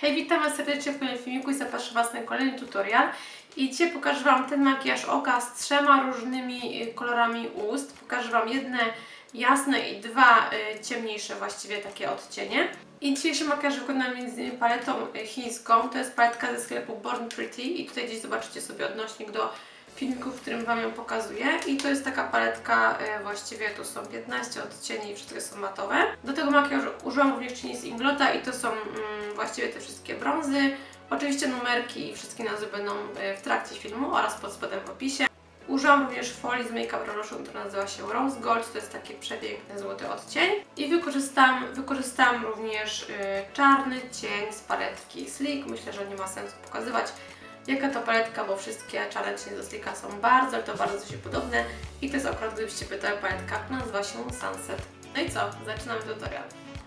Hej, witam Was serdecznie w kolejnym filmiku i zapraszam Was na kolejny tutorial. I dzisiaj pokażę Wam ten makijaż oka z trzema różnymi y, kolorami ust. Pokażę Wam jedne jasne i dwa y, ciemniejsze właściwie takie odcienie. I dzisiejszy makijaż wykonam między paletą y, chińską. To jest paletka ze sklepu Born Pretty i tutaj gdzieś zobaczycie sobie odnośnik do filmiku, w którym Wam ją pokazuję. I to jest taka paletka, y, właściwie tu są 15 odcieni i wszystkie są matowe. Do tego makijażu użyłam również cieni z Inglota i to są mm, właściwie te wszystkie brązy. Oczywiście numerki i wszystkie nazwy będą y, w trakcie filmu oraz pod spodem w opisie. Użyłam również folii z Makeup Revolution, która nazywa się Rose Gold, to jest taki przepiękny złoty odcień. I wykorzystam, wykorzystam również y, czarny cień z paletki Sleek. Myślę, że nie ma sensu pokazywać jaka to paletka, bo wszystkie ze Sleeka są bardzo, to bardzo się podobne. I to jest akurat, gdybyście pytały, paletka, nazywa się Sunset. No i co? Zaczynamy tutorial.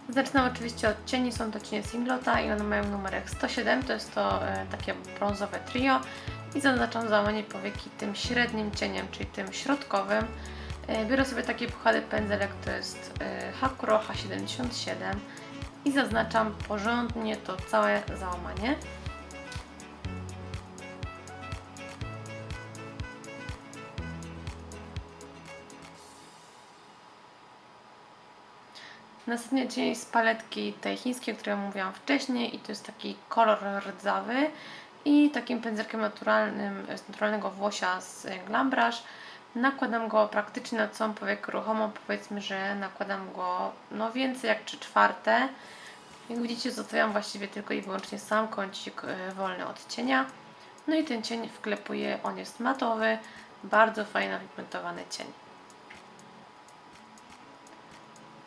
Zaczynam oczywiście od cieni, są to cienie Singlota i one mają numerek 107, to jest to e, takie brązowe trio i zaznaczam załamanie powieki tym średnim cieniem, czyli tym środkowym. E, biorę sobie taki puchary pędzelek, to jest e, Hakuro H77 i zaznaczam porządnie to całe załamanie. Następnie cień z paletki tej chińskiej, o której mówiłam wcześniej i to jest taki kolor rdzawy i takim pędzelkiem naturalnym, z naturalnego włosia z Glam Brush nakładam go praktycznie na całą powiekę ruchomą, powiedzmy, że nakładam go no więcej jak 3 czwarte. Jak widzicie zostawiam właściwie tylko i wyłącznie sam kącik y, wolny od cienia. No i ten cień wklepuję, on jest matowy, bardzo fajny, pigmentowany cień.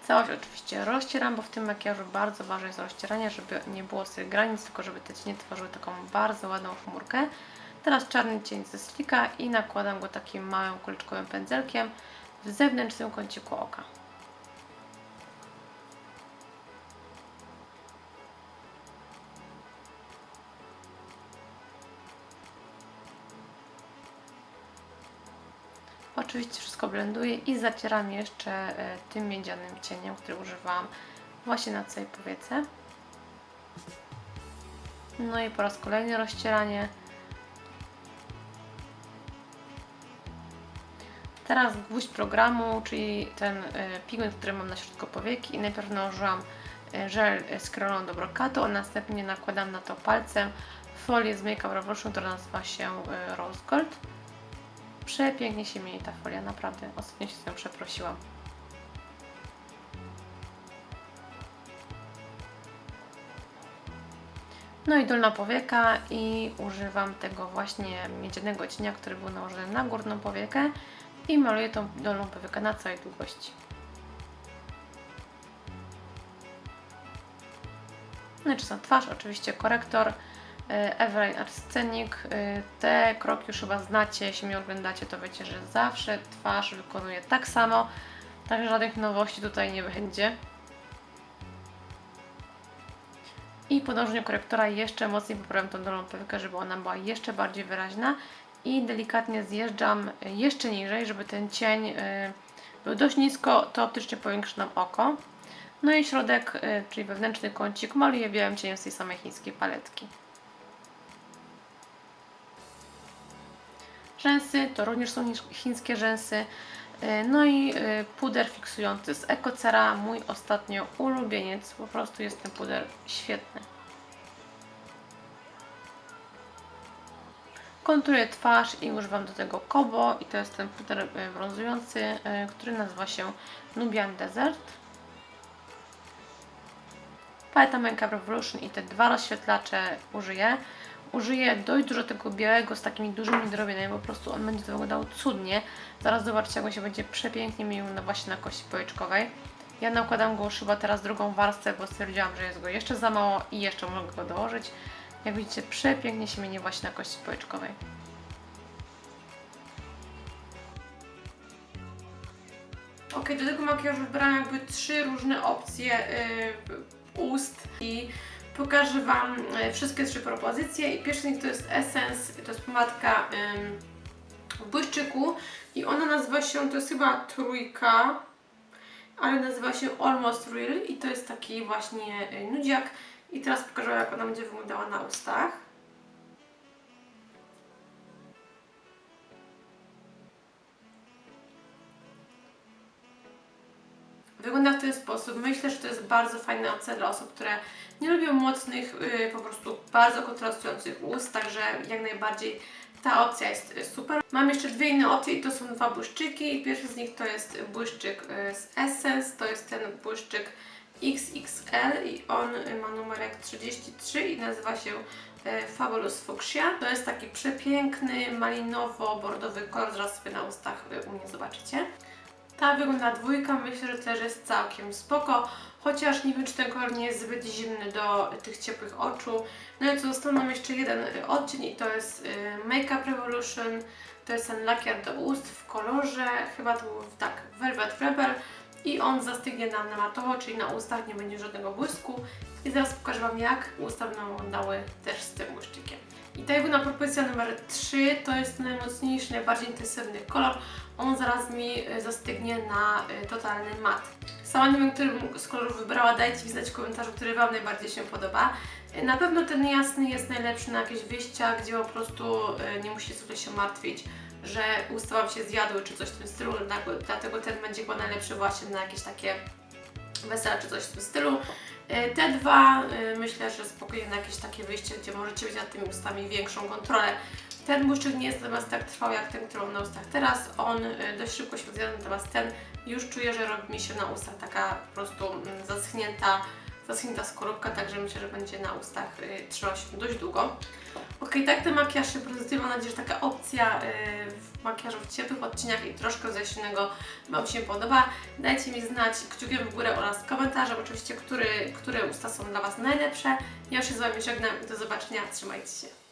Całość oczywiście rozcieram, bo w tym makijażu bardzo ważne jest rozcieranie, żeby nie było tych granic, tylko żeby te cienie tworzyły taką bardzo ładną chmurkę. Teraz czarny cień ze slika i nakładam go takim małym kuleczkowym pędzelkiem w zewnętrznym kąciku oka. Oczywiście wszystko blenduję i zacieram jeszcze e, tym miedzianym cieniem, który używałam właśnie na całej powiece. No i po raz kolejny rozcieranie. Teraz gwóźdź programu, czyli ten e, pigment, który mam na środku powieki i najpierw nałożyłam e, żel z krolą do brokatu, a następnie nakładam na to palcem folię z Makeup Revolution, która nazywa się Rose Gold. Przepięknie się mieni ta folia, naprawdę. Ostatnio się z nią przeprosiłam. No i dolna powieka i używam tego właśnie miedzianego cienia, który był nałożony na górną powiekę i maluję tą dolną powiekę na całej długości. No i czasem twarz, oczywiście korektor. Evelyn Art Scenic. Y, te kroki już chyba znacie, jeśli mnie oglądacie, to wiecie, że zawsze twarz wykonuje tak samo, także żadnych nowości tutaj nie będzie. I po dążeniu korektora jeszcze mocniej poprawiam tą dolną powiekę, żeby ona była jeszcze bardziej wyraźna i delikatnie zjeżdżam jeszcze niżej, żeby ten cień y, był dość nisko, to optycznie powiększy nam oko. No i środek, czyli wewnętrzny kącik maluję białym cieniem z tej samej chińskiej paletki. Rzęsy to również są chińskie rzęsy. E, no i e, puder fiksujący z Ecocera, mój ostatnio ulubieniec. Po prostu jest ten puder świetny. Konturuję twarz i używam do tego Kobo i to jest ten puder e, brązujący, który nazywa się Nubian Desert. Paleta Makeup Revolution i te dwa rozświetlacze użyję użyję dość dużo tego białego z takimi dużymi drobieniami, po prostu on będzie wyglądał cudnie. Zaraz zobaczycie, jak on się będzie przepięknie mił na, właśnie na kości policzkowej. Ja nakładam go już chyba teraz drugą warstwę, bo stwierdziłam, że jest go jeszcze za mało i jeszcze mogę go dołożyć. Jak widzicie, przepięknie się mieni właśnie na kości policzkowej. Ok, do tego makijażu wybrałam jakby trzy różne opcye yy, ust i Pokażę Wam e, wszystkie trzy propozycje pierwszy to jest Essence, to jest pomadka w błyszczyku i ona nazywa się, to jest chyba trójka, ale nazywa się Almost Real i to jest taki właśnie e, nudziak I teraz pokażę jak ona będzie wyglądała na ustach. Wygląda w ten sposób. Myślę, że to jest bardzo fajna opcja dla osób, które nie lubią mocnych, yy, po prostu bardzo kontrastujących ust, także jak najbardziej ta opcja jest y, super. Mam jeszcze dwie inne opcje i to są dwa błyszczyki. Pierwszy z nich to jest błyszczyk y, z Essence, to jest ten błyszczyk XXL i on y, ma numerek 33 i nazywa się y, Fabulous Fuchsia. To jest taki przepiękny, malinowo-bordowy kolor, zaraz sobie na ustach y, u mnie zobaczycie. Ta wygląda dwójka, myślę, że też jest całkiem spoko, chociaż nie wiem, czy ten kolor nie jest zbyt zimny do tych ciepłych oczu. No i co został nam jeszcze jeden y, odcień i to jest y, Makeup Revolution. To jest ten lakier do ust w kolorze, chyba to był tak, Velvet Rebel i on zastygnie nam na matowo, czyli na ustach nie będzie żadnego błysku. I zaraz pokażę Wam, jak usta wyglądały też z tym błyszczykiem. I ta jego propozycja numer 3 to jest najmocniejszy, najbardziej intensywny kolor. On zaraz mi y, zastygnie na y, totalny mat. Sama nie wiem, który z kolorów wybrała. Dajcie mi znać w komentarzu, który Wam najbardziej się podoba. Y, Na pewno ten jasny jest najlepszy na jakieś wyjścia, gdzie po prostu nie musicie sobie się martwić, że usta Wam się zjadły czy coś w tym stylu. Dlatego ten będzie chyba najlepszy właśnie na jakieś takie wesela czy coś w tym stylu. E, Te dwa e, myślę, że spokojnie na jakieś takie wyjście, gdzie możecie mieć nad tymi ustami większą kontrolę. Ten błyszczyk nie jest natomiast tak trwały jak ten, który mam na ustach teraz. On e, dość szybko się zjada, natomiast ten już czuję, że robi mi się na ustach taka po prostu mm, zaschnięta, zaschnięta skorupka, także myślę, że będzie na ustach trzymał się dość długo. Ok, tak ten makijaż się prezentuje. Mam nadzieję, że taka opcja e, w makijażu w ciepłych odcieniach i troszkę zasilnego Wam się podoba. Dajcie mi znać kciukiem w górę oraz komentarzem oczywiście, który, które usta są dla Was najlepsze. Ja już się z Wami żegnam i do zobaczenia. Trzymajcie się.